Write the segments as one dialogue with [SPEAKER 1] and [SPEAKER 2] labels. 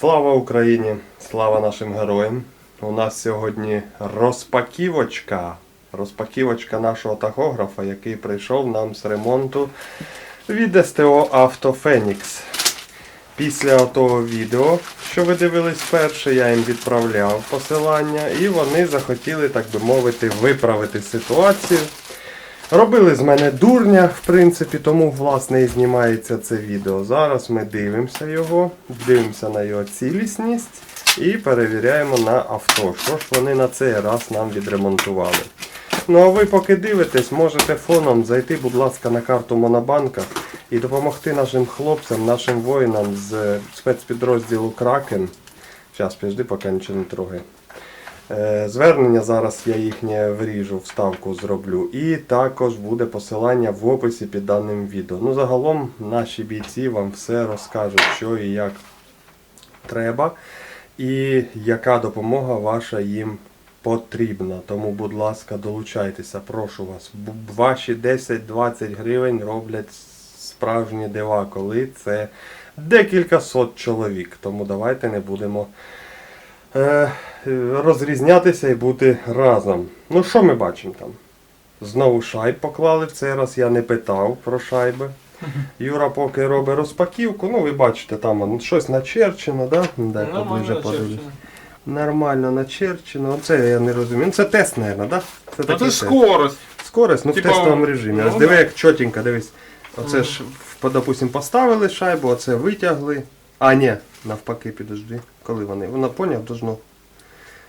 [SPEAKER 1] Слава Україні! Слава нашим героям! У нас сьогодні розпаківочка. Розпаківочка нашого тахографа, який прийшов нам з ремонту від СТО Автофенікс. Після того відео, що ви дивились перше, я їм відправляв посилання, і вони захотіли, так би мовити, виправити ситуацію. Робили з мене дурня, в принципі, тому власне і знімається це відео. Зараз ми дивимося його, дивимося на його цілісність і перевіряємо на авто. Що ж вони на цей раз нам відремонтували. Ну а ви поки дивитесь, можете фоном зайти, будь ласка, на карту Монобанка і допомогти нашим хлопцям, нашим воїнам з спецпідрозділу Кракен. Зараз, підожди, поки нічого не трогай. Е, Звернення зараз я їхнє вріжу, вставку зроблю. І також буде посилання в описі під даним відео. Ну, загалом наші бійці вам все розкажуть, що і як треба, і яка допомога ваша їм потрібна. Тому, будь ласка, долучайтеся, прошу вас. Ваші 10-20 гривень роблять справжні дива, коли це декілька сот чоловік. Тому давайте не будемо розрізнятися і бути разом. Ну, що ми бачимо там? Знову шайб поклали в цей раз, я не питав про шайби. Юра поки робить розпаківку, ну ви бачите, там щось начерчено, да? Дай поближе подивлюсь. Нормально начерчено. Оце я не розумію. Ну, Це тест, мабуть, да? Це
[SPEAKER 2] Ну це
[SPEAKER 1] тест.
[SPEAKER 2] скорость.
[SPEAKER 1] Скорость, ну в тестовому режимі.
[SPEAKER 2] ну,
[SPEAKER 1] Ось диви, як чотенько, дивись. Оце ж, допустим, поставили шайбу, оце витягли. А, ні, навпаки, підожди. Коли вони? Воно поняв, должно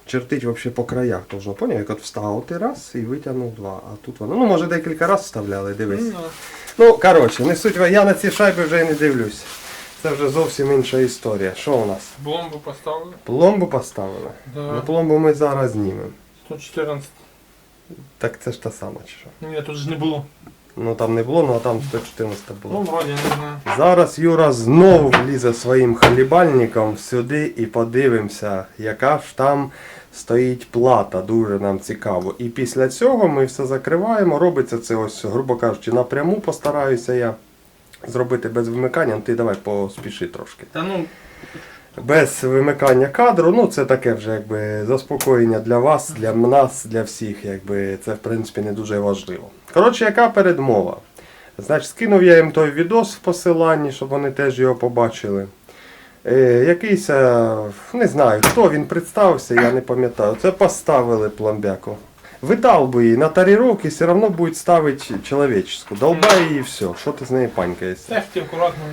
[SPEAKER 1] чертить вообще по краях. Должно, поняв, як от вставив ти раз і витягнув два. А тут воно. Ну, може, декілька разів вставляли, дивись.
[SPEAKER 2] Ну,
[SPEAKER 1] Ну, коротше, не суть, я на ці шайби вже і не дивлюсь. Це вже зовсім інша історія. Що у нас?
[SPEAKER 2] Бомбу поставили.
[SPEAKER 1] Пломбу поставили?
[SPEAKER 2] Да.
[SPEAKER 1] Ну, пломбу ми зараз знімемо.
[SPEAKER 2] 114.
[SPEAKER 1] Так це ж та сама, чи що?
[SPEAKER 2] Ні, тут ж не було.
[SPEAKER 1] Ну там не було, ну а там 114 було.
[SPEAKER 2] Ну, вроді, не знаю.
[SPEAKER 1] Зараз Юра знову влізе своїм хлібальником сюди і подивимося, яка ж там стоїть плата. Дуже нам цікаво. І після цього ми все закриваємо. Робиться це ось, грубо кажучи, напряму постараюся я зробити без вимикання. Ну, Ти давай поспіши трошки.
[SPEAKER 2] Та ну,
[SPEAKER 1] Без вимикання кадру, ну це таке вже якби заспокоєння для вас, для нас, для всіх. Якби це в принципі не дуже важливо. Коротше, яка передмова? Значить, скинув я їм той відос в посиланні, щоб вони теж його побачили. Е, якийсь, е, не знаю, хто він представився, я не пам'ятаю. Це поставили пломбяку. Видал би її на таріровки, все одно будуть ставити чоловічську. Долбай її і все. Що ти з нею панькаєшся?
[SPEAKER 2] тефті акуратно.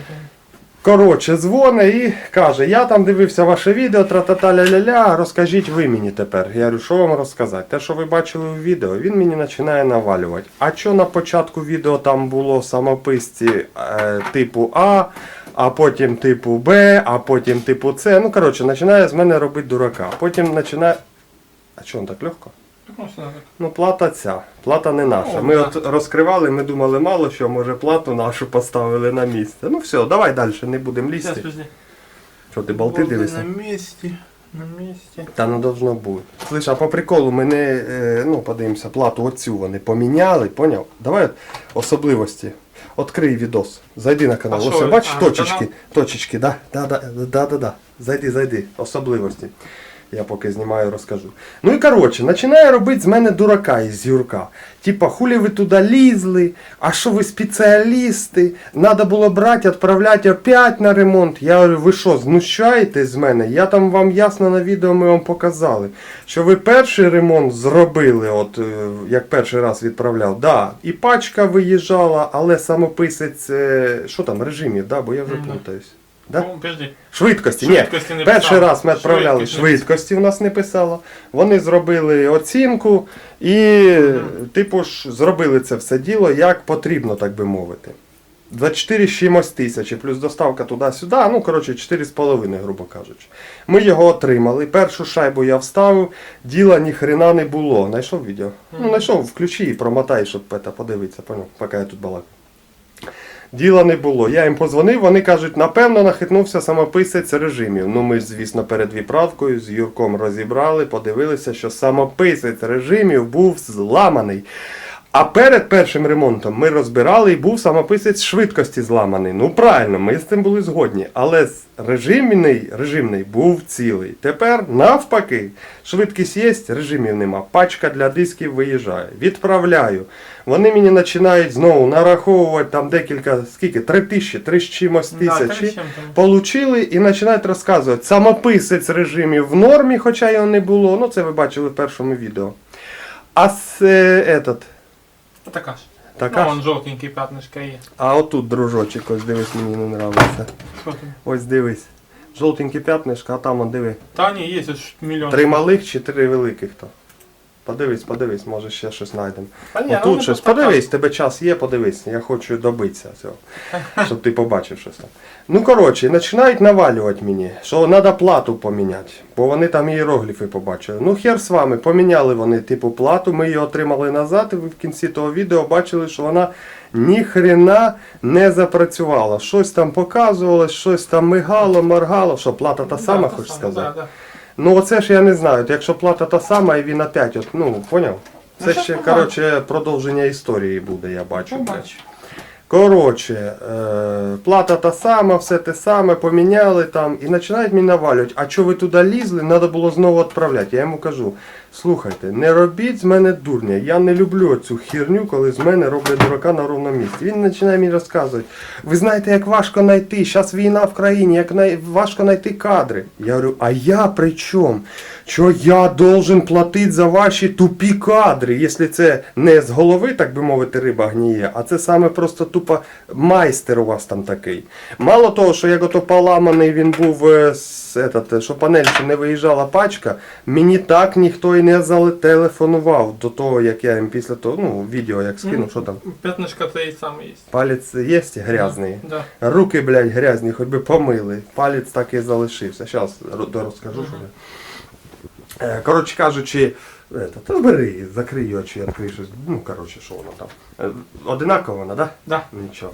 [SPEAKER 1] Коротше, дзвони і каже, я там дивився ваше відео, тра-та-та ля-ля-ля, розкажіть ви мені тепер. Я говорю, що вам розказати? Те, що ви бачили в відео, він мені починає навалювати. А що на початку відео там було самописці е, типу А, а потім типу Б, а потім типу С. Ну, коротше, починає з мене робити дурака. Потім починає. А чого він так легко?
[SPEAKER 2] Ну.
[SPEAKER 1] Ну, плата ця, плата не наша. Ми от розкривали, ми думали, мало що, може плату нашу поставили на місце. Ну все, давай далі, не будемо лізти. Що ти болти дивишся?
[SPEAKER 2] На місці. На місці.
[SPEAKER 1] Та не должно бути. Слиш, а по приколу ми не, е, ну, подивимося, плату оцю вони поміняли, поняв? Давай от особливості. Открий відос. Зайди на канал. Ось бачиш точечки. Точечки, да, да, да, да, да, да. Зайди, зайди. Особливості. Я поки знімаю, розкажу. Ну і коротше, починає робити з мене дурака із Юрка. Типа, хулі ви туди лізли, а що ви спеціалісти? Надо було брати, відправляти опять на ремонт. Я говорю, ви що, знущаєтесь з мене? Я там вам ясно на відео ми вам показали, що ви перший ремонт зробили, от е, як перший раз відправляв. Да, і пачка виїжджала, але самописець, е, що там, режимів, да, бо я вже плутаюсь. Да?
[SPEAKER 2] Ну.
[SPEAKER 1] Швидкості,
[SPEAKER 2] Швидкості
[SPEAKER 1] ні.
[SPEAKER 2] не
[SPEAKER 1] Перший
[SPEAKER 2] писало.
[SPEAKER 1] раз ми відправляли
[SPEAKER 2] Швидкість не
[SPEAKER 1] швидкості, в нас не писало. Вони зробили оцінку і, типу ж, зробили це все діло як потрібно, так би мовити. 24 з чимось тисячі, плюс доставка туди-сюди, ну, коротше, 4,5, грубо кажучи. Ми його отримали. Першу шайбу я вставив, діла ні хрена не було. Найшов відео? Ну, знайшов, включи і промотай, щоб це, подивитися, поняв, поки я тут балакаю. Діла не було. Я їм позвонив, вони кажуть, напевно, нахитнувся самописець режимів. Ну ми звісно, перед відправкою з Юрком розібрали, подивилися, що самописець режимів був зламаний. А перед першим ремонтом ми розбирали і був самописець швидкості зламаний. Ну правильно, ми з цим були згодні. Але режимний, режимний був цілий. Тепер навпаки, швидкість є, режимів нема. Пачка для дисків виїжджає. Відправляю. Вони мені починають знову нараховувати там декілька, скільки? Три тисячі, три з чимось тисячі. Получили і починають розказувати. Самописець режимів в нормі, хоча його не було. Ну, це ви бачили в першому відео. А с, е, этот,
[SPEAKER 2] Така ж.
[SPEAKER 1] така
[SPEAKER 2] Ну,
[SPEAKER 1] ж.
[SPEAKER 2] вон жовтенький п'ятнишка є.
[SPEAKER 1] А отут дружочок, ось дивись, мені не нравиться.
[SPEAKER 2] Що там?
[SPEAKER 1] Ось дивись. Жовтенькі п'ятнишка, а там он диви.
[SPEAKER 2] Та ні, є ж мільйон.
[SPEAKER 1] Три малих чи три великих то. Подивись, подивись, може ще щось знайдемо.
[SPEAKER 2] Та ні, ну,
[SPEAKER 1] Отут
[SPEAKER 2] вони
[SPEAKER 1] щось,
[SPEAKER 2] просто
[SPEAKER 1] подивись, тебе час є, подивись. Я хочу добитися цього. Щоб ти побачив щось там. Ну, коротше, починають навалювати мені, що треба плату поміняти. Бо вони там іерогліфи побачили. Ну, хер з вами, поміняли вони типу плату, ми її отримали назад, і ви в кінці того відео бачили, що вона ніхрена не запрацювала. Щось там показувалось, щось там мигало, моргало, що плата та сама,
[SPEAKER 2] та
[SPEAKER 1] хочеш сказати.
[SPEAKER 2] да, да.
[SPEAKER 1] Ну оце ж я не знаю. Якщо плата та сама і він опять, от, ну, поняв? Це
[SPEAKER 2] Ну,
[SPEAKER 1] ще, коротше, продовження історії буде, я бачу. блядь. Коротше, е, плата та сама, все те саме, поміняли там і починають мені навалювати. А що ви туди лізли, треба було знову відправляти. Я йому кажу: слухайте, не робіть з мене дурня. Я не люблю цю херню, коли з мене роблять дурака на ровному місці. Він починає мені розказувати. Ви знаєте, як важко знайти, зараз війна в країні, як най... важко знайти кадри. Я говорю, а я при чому? Що я должен платити за ваші тупі кадри, якщо це не з голови, так би мовити, риба гніє, а це саме просто тупо майстер у вас там такий. Мало того, що як ото поламаний він був, е, этот, що панель не виїжджала пачка, мені так ніхто і не зателефонував до того, як я їм після того, ну, відео як скинув, що там.
[SPEAKER 2] П'ятнишка це і саме є.
[SPEAKER 1] Палець є грязний.
[SPEAKER 2] Да.
[SPEAKER 1] Руки, блядь, грязні, хоч би помили. Палець так і залишився. Зараз розкажу, що. я. Е, Коротше кажучи, это, та бери, закрий очі, відкрий щось. Ну, коротше, що воно там. Е, Одинаково воно, да?
[SPEAKER 2] Да.
[SPEAKER 1] Нічого.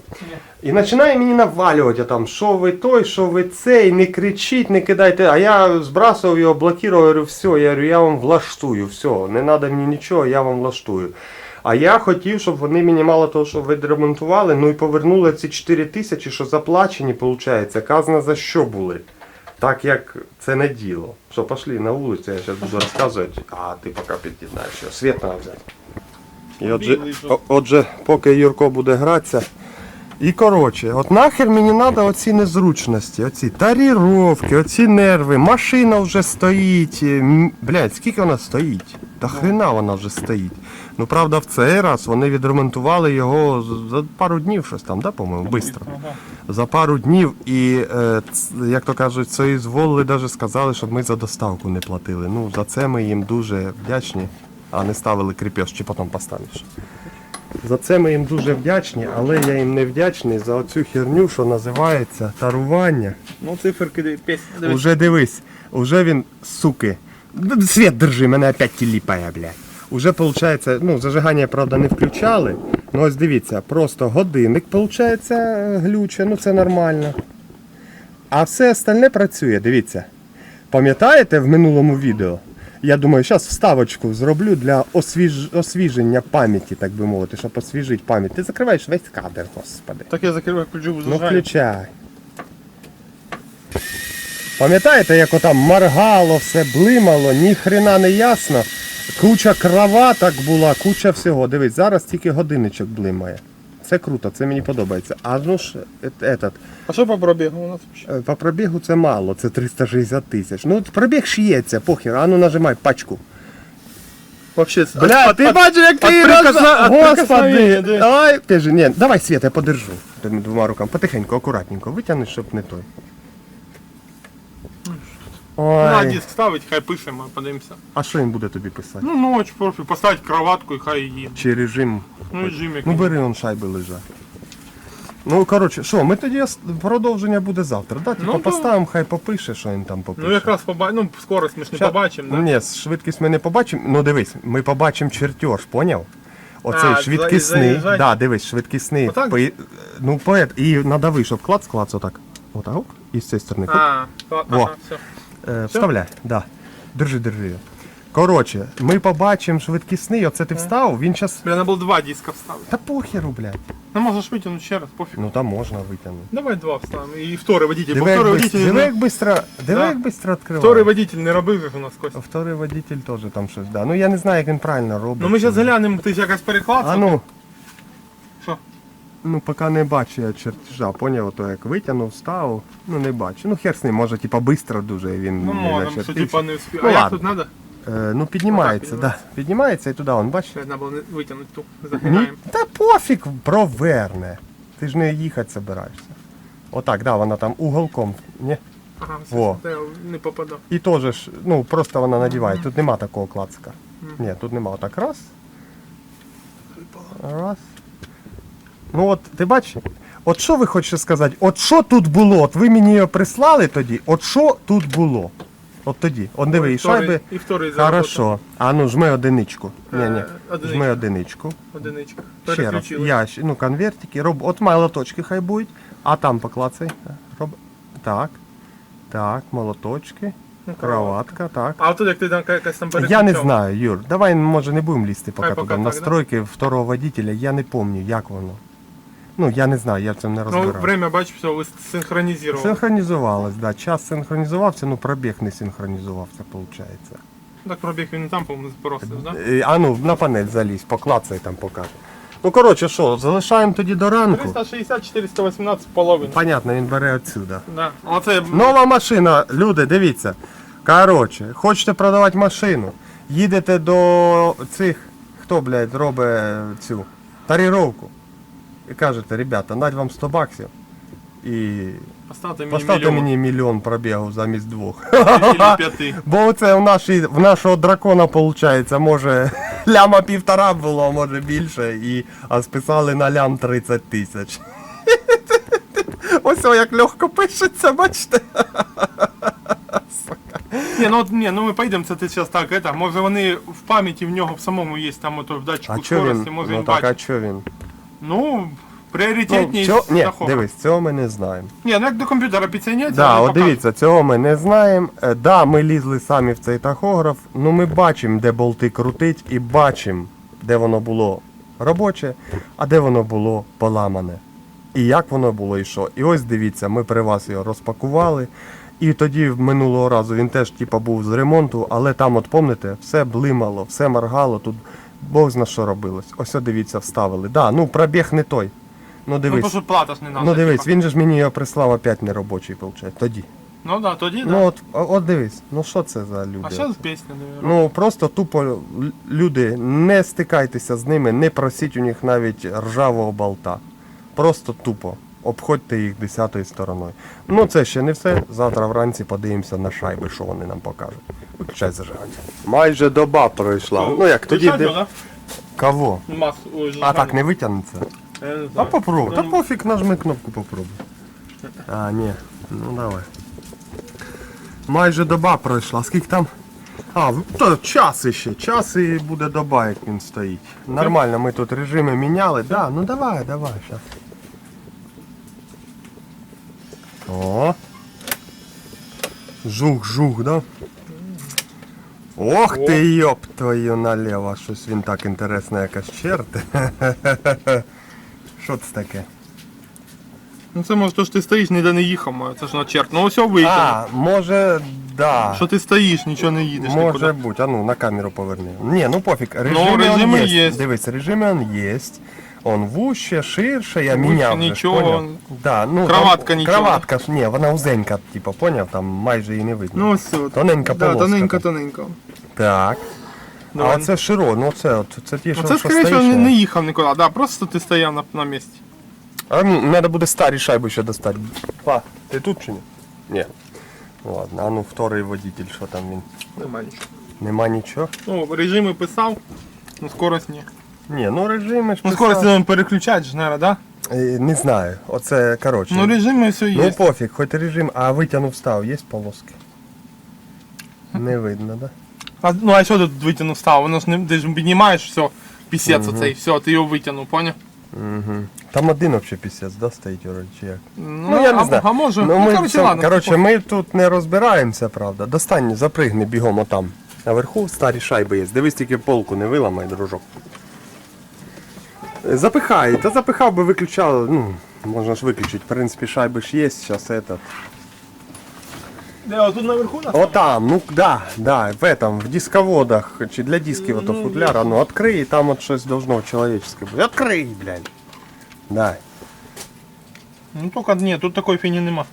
[SPEAKER 1] І починає мені навалювати там, що ви той, що ви цей, не кричіть, не кидайте. А я збрасував його, блокував, говорю, все, я говорю, я вам влаштую, все, не треба мені нічого, я вам влаштую. А я хотів, щоб вони мені мало того, що відремонтували, ну і повернули ці 4 тисячі, що заплачені, виходить, казна за що були. Так як це не діло. Що, пошли на вулицю, я зараз буду розказувати, а ти поки під'єднаєш його. Світ треба взяти. І отже, о- отже, поки Юрко буде гратися. І коротше, от нахер мені треба оці незручності, оці таріровки, оці нерви, машина вже стоїть. м, Блядь, скільки вона стоїть? Та хрена вона вже стоїть. Ну правда, в цей раз вони відремонтували його за пару днів щось там, да, по-моєму, швидко за пару днів і, е, як то кажуть, це зволили навіть сказали, щоб ми за доставку не платили. Ну, за це ми їм дуже вдячні, а не ставили кріпеж, чи потім поставиш. За це ми їм дуже вдячні, але я їм не вдячний за оцю херню, що називається тарування.
[SPEAKER 2] Ну циферки дивись.
[SPEAKER 1] Уже дивись, уже він, суки. Світ держи, мене опять тіліпає, блядь. Уже виходить, ну, зажигання, правда, не включали. Ну ось дивіться, просто годинник, виходить, глюче, ну це нормально. А все остальне працює, дивіться. Пам'ятаєте в минулому відео? Я думаю, зараз вставочку зроблю для освіж... освіження пам'яті, так би мовити, щоб освіжити пам'ять. Ти закриваєш весь кадр, господи.
[SPEAKER 2] Так я закриваю ключу,
[SPEAKER 1] Ну включай. Пам'ятаєте, як отам моргало, все блимало, ні хрена не ясно. Куча кроваток була, куча всього. Дивись, зараз тільки годинничок блимає. Це круто, це мені подобається. А ну ж, этот,
[SPEAKER 2] А що по пробігу у нас?
[SPEAKER 1] е, по пробігу це мало, це 360 тисяч. Ну, от пробіг шиється, похер, а ну нажимай пачку.
[SPEAKER 2] Вообще,
[SPEAKER 1] Бля, ти бачив, як ти
[SPEAKER 2] от прикосна-
[SPEAKER 1] розна-
[SPEAKER 2] от
[SPEAKER 1] Господи! Давай, ти ж, ні, давай, Світ, я подержу. Тими двома руками. Потихеньку, акуратненько, витягни, щоб не той.
[SPEAKER 2] На
[SPEAKER 1] Ой.
[SPEAKER 2] диск ставить, хай пишемо, подивимося.
[SPEAKER 1] А що він буде тобі писати?
[SPEAKER 2] Ну, ночь, профіль, поставить кроватку і хай її.
[SPEAKER 1] Чи режим?
[SPEAKER 2] Ну і жим
[SPEAKER 1] Ну
[SPEAKER 2] який.
[SPEAKER 1] бери он шайби лежать. Ну, коротше, що, ми тоді ос- продовження буде завтра, да? Типа
[SPEAKER 2] Ну, то-
[SPEAKER 1] поставимо, хай попише, що він там попише.
[SPEAKER 2] Ну якраз побачимо, ну скорость ми ж не
[SPEAKER 1] Ща-
[SPEAKER 2] побачимо, да?
[SPEAKER 1] Ні, швидкість ми не побачимо. Ну дивись, ми побачимо чертеж, поняв? Оцей
[SPEAKER 2] А,
[SPEAKER 1] швидкісний.
[SPEAKER 2] заїжджать?
[SPEAKER 1] Да, дивись, швидкісний.
[SPEAKER 2] Отак?
[SPEAKER 1] Пої- Ну, поет, і надави, щоб клац, клац, отак. Отак, оп, і з цієї сторони.
[SPEAKER 2] А,
[SPEAKER 1] Во.
[SPEAKER 2] ага, все.
[SPEAKER 1] Е, вставляй, да. Держи, держи. Коротше, ми побачимо швидкісний, оце ти встав, він зараз.
[SPEAKER 2] Бля, надо було два диска вставити.
[SPEAKER 1] Та похеру, блядь.
[SPEAKER 2] Ну можеш витягнути ще раз, пофіг.
[SPEAKER 1] Ну там можна витягнути.
[SPEAKER 2] Давай два вставимо. І второй водитель. Бо
[SPEAKER 1] Диви, як
[SPEAKER 2] второй
[SPEAKER 1] бис-
[SPEAKER 2] водитель.
[SPEAKER 1] диви,
[SPEAKER 2] не-
[SPEAKER 1] як бистро, диви,
[SPEAKER 2] Да.
[SPEAKER 1] як бистро відкриває.
[SPEAKER 2] Второй водитель не робив же у нас Костя.
[SPEAKER 1] Второй водитель теж там щось, да. Ну я не знаю, як він правильно робить.
[SPEAKER 2] Ну ми зараз глянемо, ти ж якась перекладка.
[SPEAKER 1] А ну? Ну поки не бачу я чертежа, поняв, то як витягнув, ставив, ну не бачу. Ну хер з ним, може, типа бистро дуже він
[SPEAKER 2] Ну
[SPEAKER 1] не
[SPEAKER 2] що
[SPEAKER 1] начертився.
[SPEAKER 2] типа не вспів.
[SPEAKER 1] Ну,
[SPEAKER 2] а як
[SPEAKER 1] ладно.
[SPEAKER 2] тут надо?
[SPEAKER 1] Е, ну піднімається,
[SPEAKER 2] Отак
[SPEAKER 1] да. Піднімається і туди, он, бачиш?
[SPEAKER 2] Треба було не- витягнути ту.
[SPEAKER 1] Ні,
[SPEAKER 2] Загинаємо.
[SPEAKER 1] та пофіг, проверне. Ти ж не їхати собираєшся. Отак, да, вона там уголком. Ні?
[SPEAKER 2] Ага, все,
[SPEAKER 1] Во.
[SPEAKER 2] все, я не попадав.
[SPEAKER 1] І теж, ж, ну, просто вона надіває. Тут нема такого клацка. Ні, тут нема. Отак раз. Раз. Ну от, ти бачиш? От що ви хочете сказати? От що тут було? От ви мені його прислали тоді. От що тут було? От тоді. От диви, і шайби.
[SPEAKER 2] і вторий
[SPEAKER 1] Хорошо. А ну жми одиничку. Ні, ні.
[SPEAKER 2] Е, одиничку.
[SPEAKER 1] Жми одиничку.
[SPEAKER 2] Одиничка.
[SPEAKER 1] Ще раз.
[SPEAKER 2] Переключили.
[SPEAKER 1] Я, ще- ну, конвертики, роб... от молоточки хай будуть, а там поклацай. Роб... Так. Так, молоточки.
[SPEAKER 2] Ну,
[SPEAKER 1] Кроватка, так.
[SPEAKER 2] А тут як ти там якась там
[SPEAKER 1] Я не знаю, Юр. Давай, може, не будемо лізти поки
[SPEAKER 2] Хай
[SPEAKER 1] туди.
[SPEAKER 2] поки так,
[SPEAKER 1] Настройки второго водителя, я не пам'ятаю, як воно. Ну, я не знаю, я в цьому не
[SPEAKER 2] Ну,
[SPEAKER 1] розбирав.
[SPEAKER 2] время, бачиш, все, ви синхронізували.
[SPEAKER 1] Синхронізувалось, да. Час синхронізувався, ну пробіг не синхронізувався, виходить.
[SPEAKER 2] Так пробіг він і там, по-моєму, збросив, да?
[SPEAKER 1] Е, А ну, на панель залізь, поклацай там покаже. Ну, коротше, що, залишаємо тоді до ранку.
[SPEAKER 2] 360, 418 половин.
[SPEAKER 1] Понятно, він бере отсюда.
[SPEAKER 2] Да. Оце
[SPEAKER 1] Нова машина, люди, дивіться. Коротше, хочете продавати машину, їдете до цих, хто, блядь, робить цю таріровку. І кажете, ребята, нать вам 100 баксів. І
[SPEAKER 2] поставте мені
[SPEAKER 1] поставте
[SPEAKER 2] мільйон.
[SPEAKER 1] мені мільйон пробігу замість двох.
[SPEAKER 2] П'яти.
[SPEAKER 1] Бо це в, нашій, в нашого дракона, виходить, може ляма півтора було, а може більше, і, а списали на лям 30 тисяч. Ось о, як легко пишеться, бачите?
[SPEAKER 2] Ні, ну от ні, ну ми поїдемо, це ти зараз так, это, може вони в пам'яті в нього в самому є там ото в датчику
[SPEAKER 1] А чо він?
[SPEAKER 2] може
[SPEAKER 1] Ну
[SPEAKER 2] він
[SPEAKER 1] так, а
[SPEAKER 2] бачить.
[SPEAKER 1] чо він?
[SPEAKER 2] Ну,
[SPEAKER 1] Ну, цього, ні, дивись, цього ми не знаємо.
[SPEAKER 2] Ні, ну як до комп'ютера підсоединяється,
[SPEAKER 1] Да, от дивіться, цього ми не знаємо. Е, Да, ми лізли самі в цей тахограф, ну ми бачимо, де болти крутить, і бачимо, де воно було робоче, а де воно було поламане. І як воно було і що. І ось дивіться, ми при вас його розпакували. І тоді минулого разу він теж типа, був з ремонту, але там, от помните, все блимало, все моргало, тут Бог зна що робилось. Ось от дивіться, вставили. Да, ну пробіг не той. Ну
[SPEAKER 2] Ну,
[SPEAKER 1] дивись.
[SPEAKER 2] що плата ж не надо.
[SPEAKER 1] Ну дивись,
[SPEAKER 2] типа.
[SPEAKER 1] він же ж мені його прислав опять неробочий, виходить, тоді.
[SPEAKER 2] Ну да, тоді, да.
[SPEAKER 1] Ну от, о- от дивись, ну що це за люди?
[SPEAKER 2] а зараз пісня, наверное.
[SPEAKER 1] Ну просто тупо л- люди, не стикайтеся з ними, не просіть у них навіть ржавого болта. Просто тупо. Обходьте їх десятою стороною. Ну це ще не все. Завтра вранці подивимося на шайби, що вони нам покажуть. Виключай зажигання. Майже доба пройшла. Ну як тоді. Де... Кого? А так не витягнеться? А попробуй. Та
[SPEAKER 2] Ну,
[SPEAKER 1] пофіг, нажми кнопку попробуй. А, ні. Ну давай. Майже доба пройшла. Скільки там? А, то час іще. Час і буде доба, як він стоїть. Нормально, ми тут режими міняли. Да, ну давай, давай, щас. О. Жух, жух, да? Ох ти йоп твою налево, щось він так інтересно якась черти. Що це таке?
[SPEAKER 2] Ну це може, то що ти стоїш, ніде не їхав, маю, це ж на черт. Ну все вийде.
[SPEAKER 1] А, може, да.
[SPEAKER 2] Що ти стоїш, нічого не їдеш
[SPEAKER 1] Може
[SPEAKER 2] нікуди.
[SPEAKER 1] бути, а ну на камеру поверни. Ні, ну пофіг, режими,
[SPEAKER 2] режими
[SPEAKER 1] он
[SPEAKER 2] є.
[SPEAKER 1] є. Дивись, режими он є. Он вуще, ширше, я
[SPEAKER 2] Вуще,
[SPEAKER 1] міняв. вже ж,
[SPEAKER 2] нічого.
[SPEAKER 1] поняв? Да, ну,
[SPEAKER 2] Кроватка
[SPEAKER 1] там,
[SPEAKER 2] нічого.
[SPEAKER 1] Кроватка ж, ні, вона узенька, типу, поняв, там майже її не видно.
[SPEAKER 2] Ну ось все.
[SPEAKER 1] Тоненька
[SPEAKER 2] да,
[SPEAKER 1] полоска
[SPEAKER 2] тоненька,
[SPEAKER 1] там.
[SPEAKER 2] тоненька.
[SPEAKER 1] Так.
[SPEAKER 2] Давай.
[SPEAKER 1] А оце широ, ну це от, це ті, що,
[SPEAKER 2] Ну
[SPEAKER 1] що
[SPEAKER 2] скоріше, не, не їхав нікуди, да, просто ти стояв на, на місці.
[SPEAKER 1] А ну, треба буде старі шайби ще достати. Па, ти тут чи ні? Ні. Ладно, а ну вторий водитель, що там він?
[SPEAKER 2] Нема нічого.
[SPEAKER 1] Нема нічого?
[SPEAKER 2] Ну, режими писав, ну скорость ні.
[SPEAKER 1] Ні, ну режими ж
[SPEAKER 2] Ну
[SPEAKER 1] писав.
[SPEAKER 2] скорость треба переключати ж, наверное, да?
[SPEAKER 1] Е, Не знаю, оце коротше.
[SPEAKER 2] Ну режими все
[SPEAKER 1] Ну
[SPEAKER 2] є.
[SPEAKER 1] пофіг, хоч режим, а витягнув став, є полоски? Не видно, да?
[SPEAKER 2] А, ну а що тут витягнув став? Воно ж не ти ж піднімаєш все, пісець оцей, все, ти його витягнув, поняв?
[SPEAKER 1] Угу. Там один взагалі пісець, да, стоїть вроде, чи як?
[SPEAKER 2] Ну,
[SPEAKER 1] я не
[SPEAKER 2] а,
[SPEAKER 1] знаю.
[SPEAKER 2] А може,
[SPEAKER 1] Ну,
[SPEAKER 2] ну,
[SPEAKER 1] ми,
[SPEAKER 2] короче, ладно.
[SPEAKER 1] коротше,
[SPEAKER 2] типу,
[SPEAKER 1] ми тут не розбираємося, правда. Достань, запригни бігом отам. Наверху старі шайби є. Дивись, тільки полку не виламай, дружок. Запихай, та запихав би виключав, ну, можна ж виключити. В принципі, шайби ж є, зараз этот.
[SPEAKER 2] Де, отут наверху нас?
[SPEAKER 1] О там, ну да, да, в этом, в дисководах, чи для дисків ото футляра, ну відкрий, там от щось должно человеческое бути. Відкрий, блядь. Дай.
[SPEAKER 2] Ну тільки ні, тут такої фіні нема.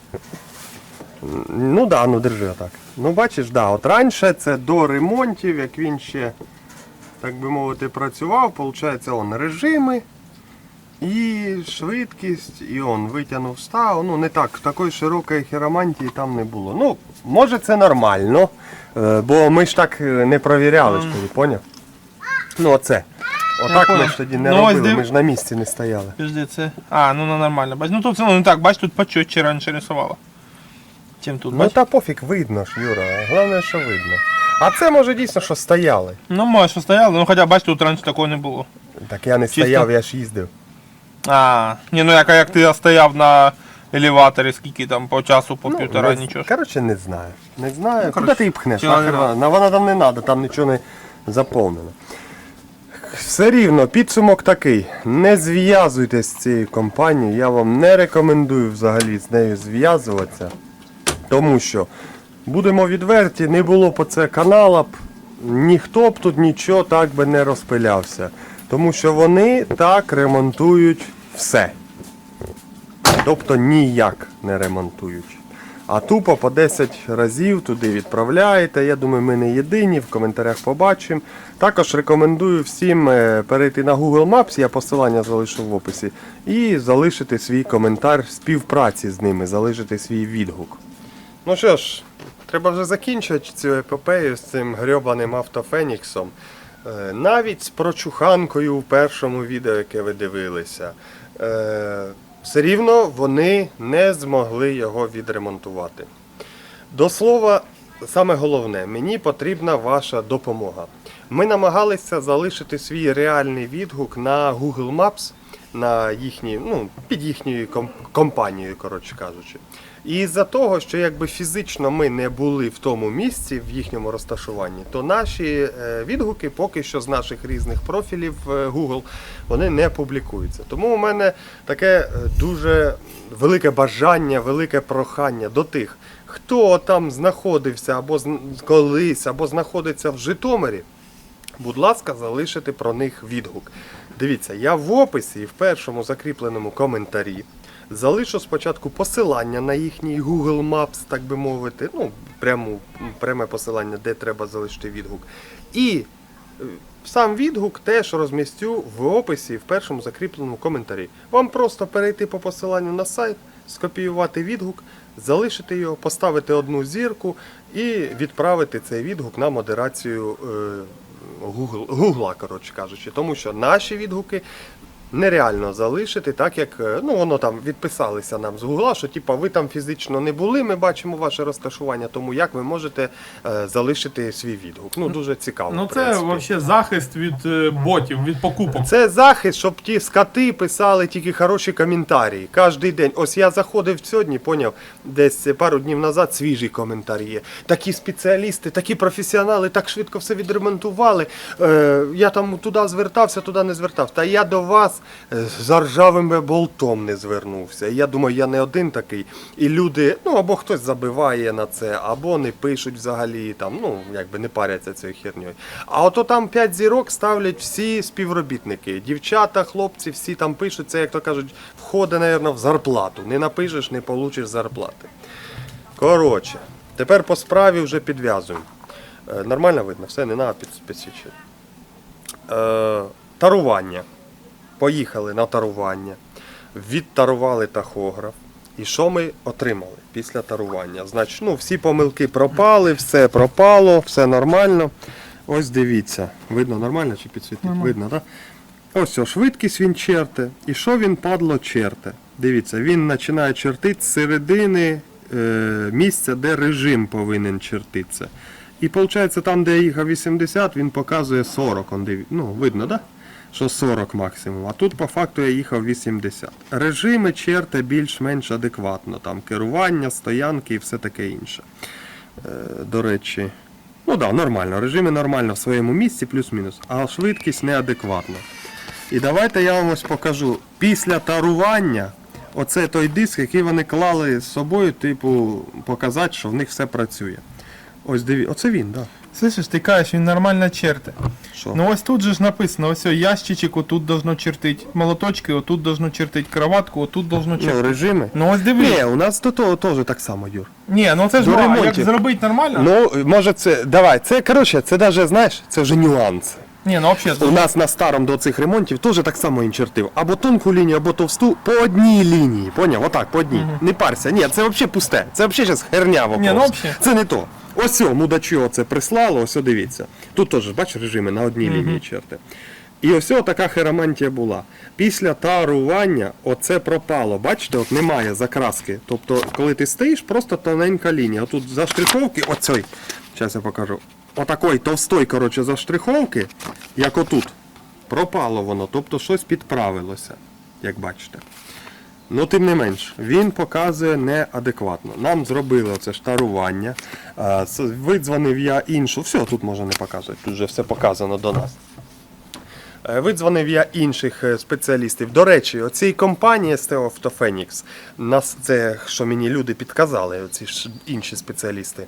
[SPEAKER 1] Ну да, ну держи отак. Ну бачиш, да, от раніше це до ремонтів, як він ще, так би мовити, працював, виходить, он режими і швидкість, і он витягнув став. Ну не так, такої широкої хіромантії там не було. Ну, може це нормально, е, бо ми ж так е, не провіряли ж тоді, поняв? Ну оце. Отак ми ж тоді не
[SPEAKER 2] Ну,
[SPEAKER 1] робили,
[SPEAKER 2] див-
[SPEAKER 1] ми ж на місці не стояли.
[SPEAKER 2] Подожди, це. А, ну ну, нормально. Ну тут одно не так, бач, тут почетче раніше рисувало. Чим тут,
[SPEAKER 1] Ну та пофіг, видно ж, Юра. Головне, що видно. А це може дійсно, що стояли.
[SPEAKER 2] Ну, може, що стояло, ну хоча бач, тут раніше такого не було.
[SPEAKER 1] Так я не
[SPEAKER 2] Чисто.
[SPEAKER 1] стояв, я ж їздив.
[SPEAKER 2] А, ні, ну як, як ти стояв на елеваторі, скільки там по часу, по півтора,
[SPEAKER 1] не,
[SPEAKER 2] нічого. ж.
[SPEAKER 1] Коротше, не знаю. Не знаю. Куди
[SPEAKER 2] коротше,
[SPEAKER 1] ти її пхнеш? Нахер вона? На вона там не треба, там нічого не заповнено. Все рівно, підсумок такий. Не зв'язуйтесь з цією компанією. Я вам не рекомендую взагалі з нею зв'язуватися. Тому що, будемо відверті, не було б це канала б, ніхто б тут нічого так би не розпилявся. Тому що вони так ремонтують все. Тобто ніяк не ремонтують. А тупо по 10 разів туди відправляєте. Я думаю, ми не єдині, в коментарях побачимо. Також рекомендую всім е, перейти на Google Maps, я посилання залишу в описі, і залишити свій коментар співпраці з ними, залишити свій відгук. Ну що ж, треба вже закінчувати цю епопею з цим грьобаним автофеніксом. Е, Навіть з прочуханкою в першому відео, яке ви дивилися. Е, Все рівно вони не змогли його відремонтувати. До слова, саме головне, мені потрібна ваша допомога. Ми намагалися залишити свій реальний відгук на Google Maps, на їхні, ну, під їхньою ком- компанією, коротше кажучи. І з-за того, що якби фізично ми не були в тому місці, в їхньому розташуванні, то наші е, відгуки поки що з наших різних профілів е, Google вони не публікуються. Тому у мене таке е, дуже велике бажання, велике прохання до тих, хто там знаходився або колись, або знаходиться в Житомирі. Будь ласка, залишити про них відгук. Дивіться, я в описі і в першому закріпленому коментарі залишу спочатку посилання на їхній Google Maps, так би мовити, ну, пряму, пряме посилання, де треба залишити відгук. І е, сам відгук теж розмістю в описі в першому закріпленому коментарі. Вам просто перейти по посиланню на сайт, скопіювати відгук, залишити його, поставити одну зірку і відправити цей відгук на модерацію е, Google, коротше кажучи. Тому що наші відгуки нереально залишити, так як е, ну воно там відписалися нам з Гугла, що типа ви там фізично не були, ми бачимо ваше розташування, тому як ви можете е, залишити свій відгук. Ну дуже цікаво.
[SPEAKER 2] Ну
[SPEAKER 1] в
[SPEAKER 2] це
[SPEAKER 1] принципі.
[SPEAKER 2] взагалі захист від е, ботів, від покупок.
[SPEAKER 1] Це захист, щоб ті скати писали тільки хороші коментарі. Кожний день. Ось я заходив сьогодні, поняв, десь пару днів назад свіжі коментарі є. Такі спеціалісти, такі професіонали, так швидко все відремонтували. Е, я там туди звертався, туди не звертався. Та я до вас е, з ржавим болтом не звернувся. Я думаю, я не один такий. І люди, ну або хтось забиває на це, або не пишуть взагалі, там, ну якби не паряться цією херньою. А ото там 5 зірок ставлять всі співробітники. Дівчата, хлопці, всі там пишуть, це, як то кажуть, входить, мабуть, в зарплату. Не напишеш, не получиш зарплати. Коротше, тепер по справі вже підв'язуємо. Е, нормально видно, все, не треба підсвічити. Е, тарування. Поїхали на тарування. Відтарували тахограф. І що ми отримали після тарування? Значить, ну, всі помилки пропали, все пропало, все нормально. Ось дивіться. Видно нормально чи підсвітить?
[SPEAKER 2] Нормально.
[SPEAKER 1] Видно, так? Ось о, швидкість він черте. І що він падло черте? Дивіться, він починає чертити з середини е, місця, де режим повинен чертитися. І виходить, там, де я їхав 80, він показує 40. Он диві... Ну, видно, так? Да? Що 40 максимум. А тут по факту я їхав 80. Режими черте більш-менш адекватно. Там керування, стоянки і все таке інше. Е, до речі, Ну да, нормально. Режими нормально в своєму місці, плюс-мінус. А швидкість неадекватна. І давайте я вам ось покажу. Після тарування, оце той диск, який вони клали з собою, типу, показати, що в них все працює. Ось диві, оце він, так. Да.
[SPEAKER 2] Слышиш, ти кажеш, він нормально черте.
[SPEAKER 1] Що?
[SPEAKER 2] Ну ось тут же ж написано, ось о, ящичок отут должно чертить, молоточки отут должно чертить, кроватку отут должно
[SPEAKER 1] Ну,
[SPEAKER 2] чертить.
[SPEAKER 1] режими.
[SPEAKER 2] Ну ось диви.
[SPEAKER 1] Ні, у нас до того теж так само, Юр.
[SPEAKER 2] Ні, ну це ж ну, а як
[SPEAKER 1] ремонтів.
[SPEAKER 2] зробити нормально?
[SPEAKER 1] Ну, може це. Давай, це коротше, це навіть, знаєш, це вже нюанси.
[SPEAKER 2] Ні, ну взагалі.
[SPEAKER 1] У нас на старому до цих ремонтів теж так само він чертив. Або тонку лінію, або товсту по одній лінії. Поняв? Отак, по одній. Не парся. Ні, це взагалі пусте. Це взагалі зараз херня вопрос.
[SPEAKER 2] Ні, ну, вообще.
[SPEAKER 1] Це не то. Ось о, мудачу оце прислало, ось дивіться. Тут теж, бачиш, режими на одній лінії черти. І ось така херомантія була. Після тарування оце пропало. Бачите, от немає закраски. Тобто, коли ти стоїш, просто тоненька лінія. А тут заштриховки, оцей. Зараз я покажу. Отакої товстої, коротше, заштриховки, як отут. Пропало воно, тобто щось підправилося, як бачите. Ну, тим не менш, він показує неадекватно. Нам зробили оце штарування. Видзвонив я іншу. Все, тут можна не показувати, тут вже все показано до нас. Е, Видзвонив я інших е, спеціалістів. До речі, оцій компанії Phoenix, нас це, що мені люди підказали, оці ж інші спеціалісти,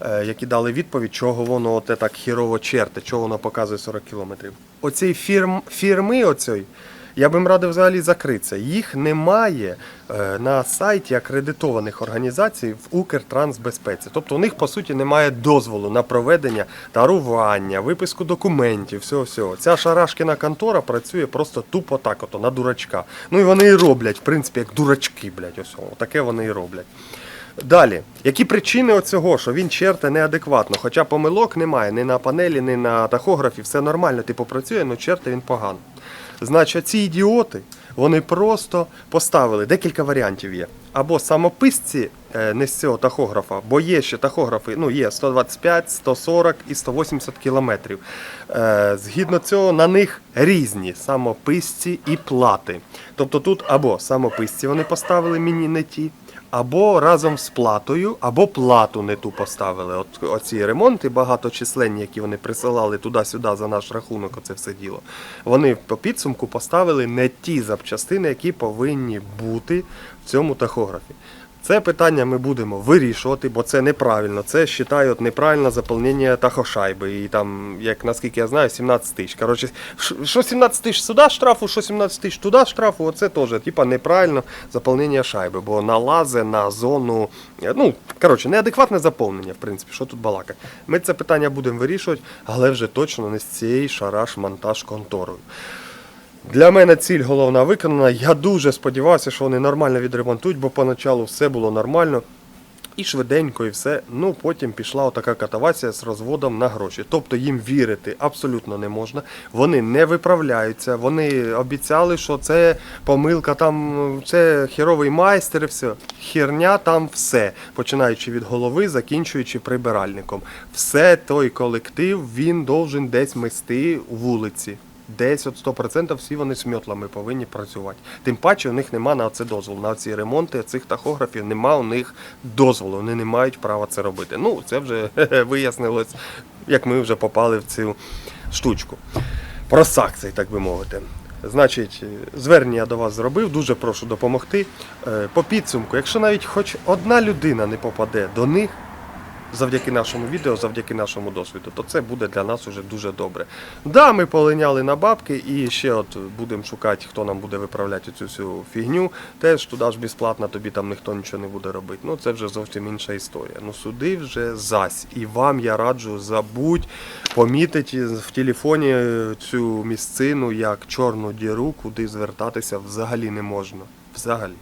[SPEAKER 1] е, які дали відповідь, чого воно оте так хірово черте, чого воно показує 40 кілометрів. Оцій фірм, фірми оцій, я б їм радив взагалі закритися. Їх немає е, на сайті акредитованих організацій в Укртрансбезпеці. Тобто у них по суті немає дозволу на проведення тарування, виписку документів, всього всього. Ця шарашкіна контора працює просто тупо так, ото на дурачка. Ну і вони і роблять, в принципі, як дурачки, блядь, ось таке вони і роблять. Далі, які причини оцього, що він черте неадекватно, хоча помилок немає ні на панелі, ні на тахографі, все нормально, типу працює, але черте він погано. Значить, ці ідіоти, вони просто поставили декілька варіантів є. Або самописці е, не з цього тахографа, бо є ще тахографи, ну є 125, 140 і 180 кілометрів. Е, Згідно цього, на них різні самописці і плати. Тобто тут або самописці вони поставили мені не ті, або разом з платою, або плату не ту поставили. От оці ремонти багаточисленні, які вони присилали туди-сюди за наш рахунок, оце все діло. Вони по підсумку поставили не ті запчастини, які повинні бути в цьому тахографі. Це питання ми будемо вирішувати, бо це неправильно. Це вважають неправильне заповнення тахошайби. І там, як наскільки я знаю, 17 тисяч. Коротше, що 17 тисяч сюди штрафу, що 17 тисяч туди штрафу, оце теж типа неправильно заповнення шайби, бо налазе на зону. е, Ну, коротше, неадекватне заповнення, в принципі, що тут балакати. Ми це питання будемо вирішувати, але вже точно не з цією шараш-монтаж конторою. Для мене ціль головна виконана. Я дуже сподівався, що вони нормально відремонтують, бо поначалу все було нормально. І швиденько, і все. Ну потім пішла отака катавація з розводом на гроші. Тобто їм вірити абсолютно не можна. Вони не виправляються. Вони обіцяли, що це помилка, там це херовий майстер, і все. Херня там все, починаючи від голови, закінчуючи прибиральником. Все той колектив він должен десь мести вулиці. Десь от 100% всі вони з мьотлами повинні працювати. Тим паче у них нема на це дозволу. На ці ремонти цих тахографів нема у них дозволу. Вони не мають права це робити. Ну, це вже вияснилось, як ми вже попали в цю штучку. Про санкції, так би мовити. Значить, звернення я до вас зробив, дуже прошу допомогти. Е, По підсумку, якщо навіть хоч одна людина не попаде до них, завдяки нашому відео, завдяки нашому досвіду, то це буде для нас уже дуже добре. Да, ми полиняли на бабки і ще от будемо шукати, хто нам буде виправляти цю всю фігню. Теж туди ж безплатно, тобі там ніхто нічого не буде робити. Ну це вже зовсім інша історія. Ну сюди вже зась. І вам я раджу забудь помітити в телефоні цю місцину як чорну діру, куди звертатися взагалі не можна. Взагалі.